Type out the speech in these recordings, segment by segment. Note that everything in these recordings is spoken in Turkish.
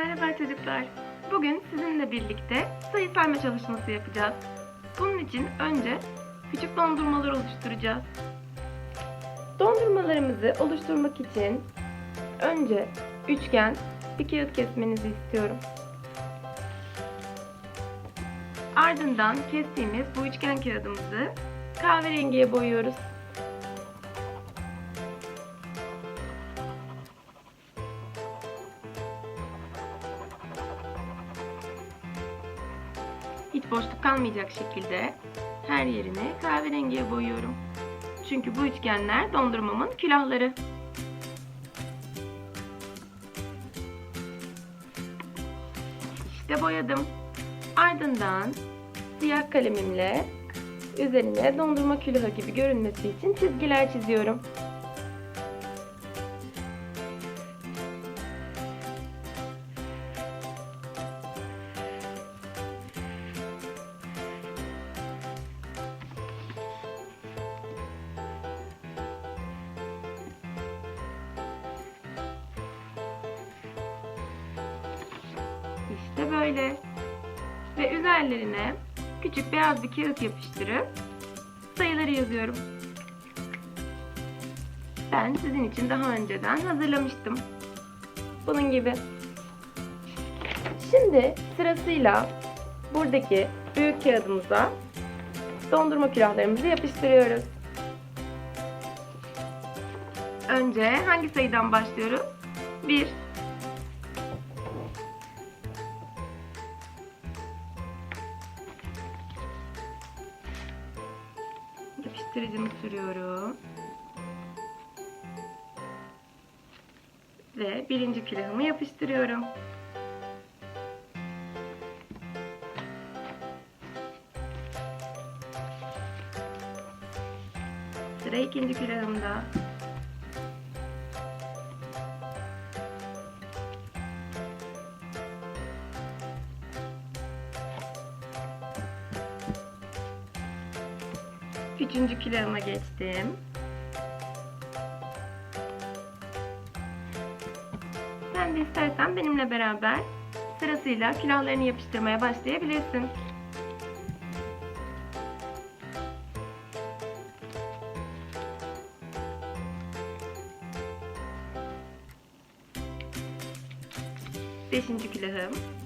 Merhaba çocuklar. Bugün sizinle birlikte sayı sayma çalışması yapacağız. Bunun için önce küçük dondurmalar oluşturacağız. Dondurmalarımızı oluşturmak için önce üçgen bir kağıt kesmenizi istiyorum. Ardından kestiğimiz bu üçgen kağıdımızı kahverengiye boyuyoruz. Boşluk kalmayacak şekilde her yerini kahverengiye boyuyorum. Çünkü bu üçgenler dondurmamın külahları. İşte boyadım. Ardından siyah kalemimle üzerine dondurma külahı gibi görünmesi için çizgiler çiziyorum. Böyle. Ve üzerlerine küçük beyaz bir kağıt yapıştırıp sayıları yazıyorum. Ben sizin için daha önceden hazırlamıştım. Bunun gibi. Şimdi sırasıyla buradaki büyük kağıdımıza dondurma külahlarımızı yapıştırıyoruz. Önce hangi sayıdan başlıyoruz? 1 Yapıştırıcımı sürüyorum. Ve birinci külahımı yapıştırıyorum. Sıra ikinci külahımda. Üçüncü külahıma geçtim. Sen de istersen benimle beraber sırasıyla külahlarını yapıştırmaya başlayabilirsin. Beşinci külahım.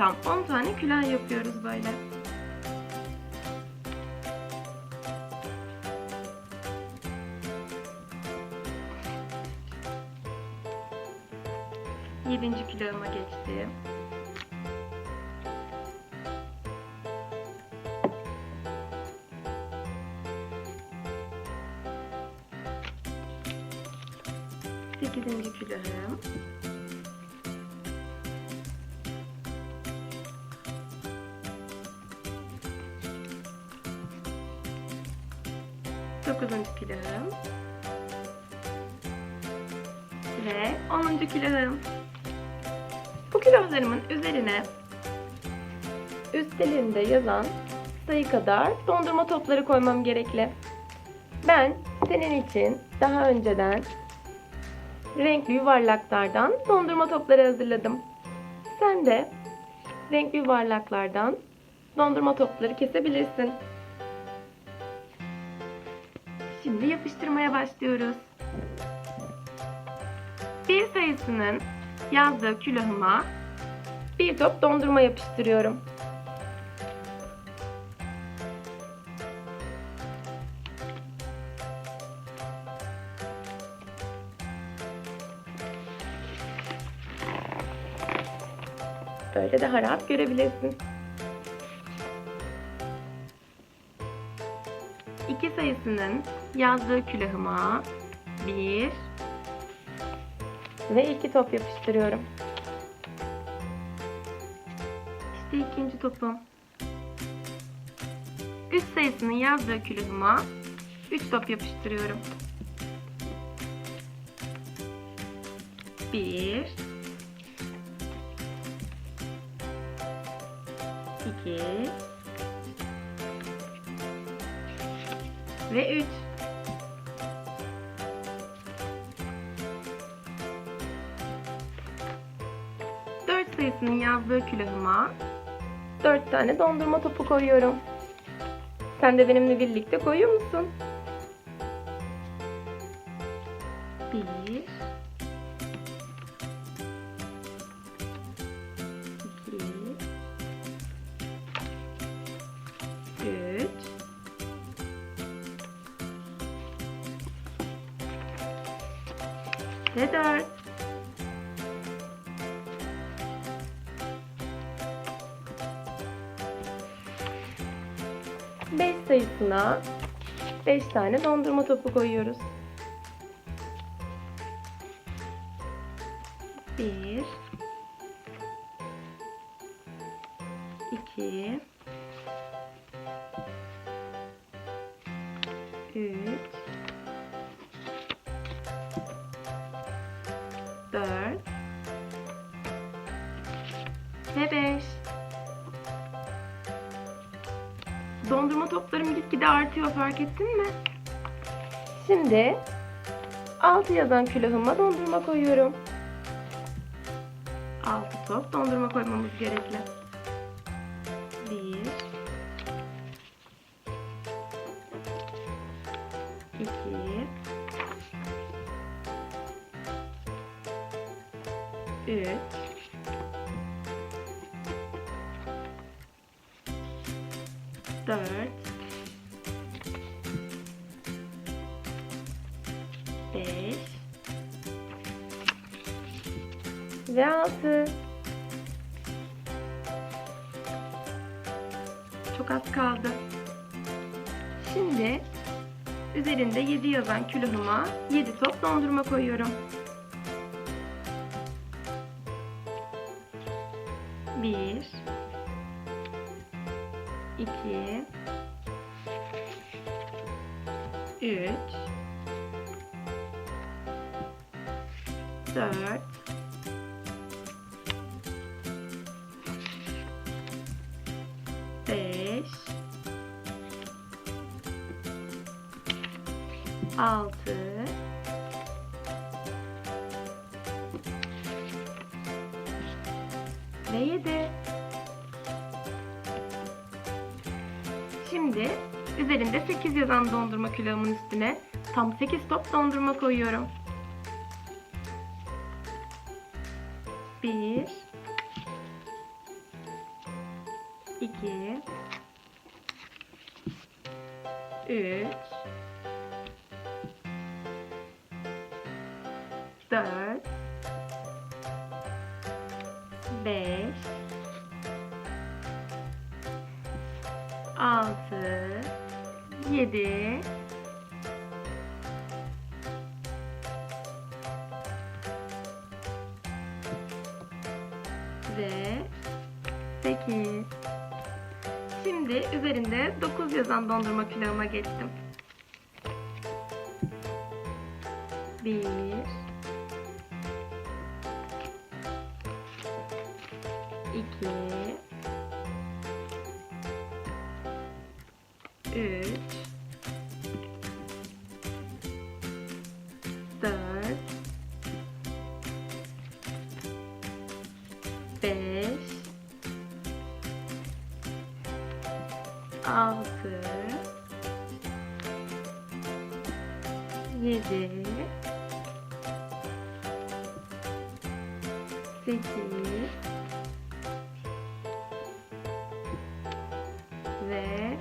Tam 10 tane külah yapıyoruz böyle. Yedinci külahıma geçtim. Sekizinci külahım. Külahım. Ve onuncu külahım. Bu külahlarımın üzerine üstlerinde yazan sayı kadar dondurma topları koymam gerekli. Ben senin için daha önceden renkli yuvarlaklardan dondurma topları hazırladım. Sen de renkli yuvarlaklardan dondurma topları kesebilirsin. Şimdi yapıştırmaya başlıyoruz. Bir sayısının yazdığı külahıma bir top dondurma yapıştırıyorum. Böyle daha rahat görebilirsin. İki sayısının yazdığı külahıma bir ve iki top yapıştırıyorum. İşte ikinci topum. Üç sayısının yazdığı külahıma üç top yapıştırıyorum. Bir iki ve üç. Dört sayısının yazdığı külahıma dört tane dondurma topu koyuyorum. Sen de benimle birlikte koyuyor musun? Ve dört. Beş sayısına beş tane dondurma topu koyuyoruz. Bir, iki, ve beş. Dondurma toplarım gitgide artıyor fark ettin mi? Şimdi 6 yazan külahıma dondurma koyuyorum. 6 top dondurma koymamız gerekli. 1 2 3 dört, beş ve altı. Çok az kaldı. Şimdi üzerinde 7 yazan külahıma 7 top dondurma koyuyorum. Bir, 2 3 4 5 6 ve 7. adet, üzerinde 8 yazan dondurma külahımın üstüne tam 8 top dondurma koyuyorum. 1 2 3 4 5 altı, yedi, ve sekiz. Şimdi üzerinde 9 yazan dondurma külahıma geçtim. Bir, iki, 5 6 7 8 ve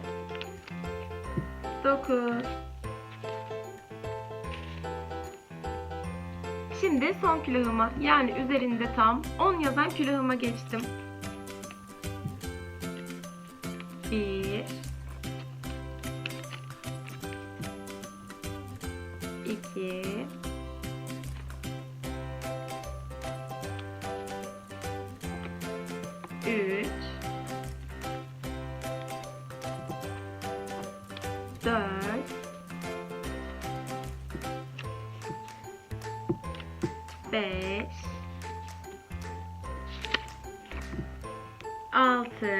9 Şimdi son külahıma yani üzerinde tam 10 yazan külahıma geçtim. 1 2 3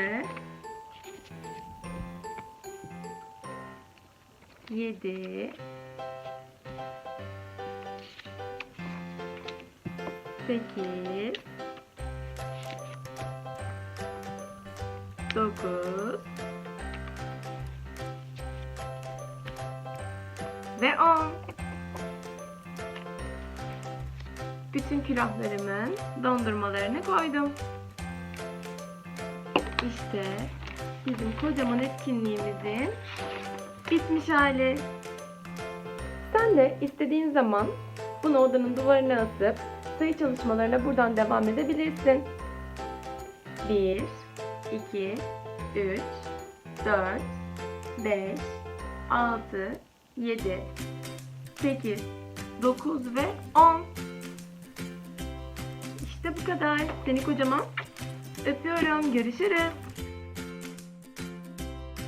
Şöyle. Yedi. Sekiz. Dokuz. Ve on. Bütün külahlarımın dondurmalarını koydum. İşte bizim kocaman etkinliğimizin bitmiş hali. Sen de istediğin zaman bunu odanın duvarına asıp sayı çalışmalarına buradan devam edebilirsin. 1, 2, 3, 4, 5, 6, 7, 8, 9 ve 10. İşte bu kadar. Seni kocaman öpüyorum. Görüşürüz.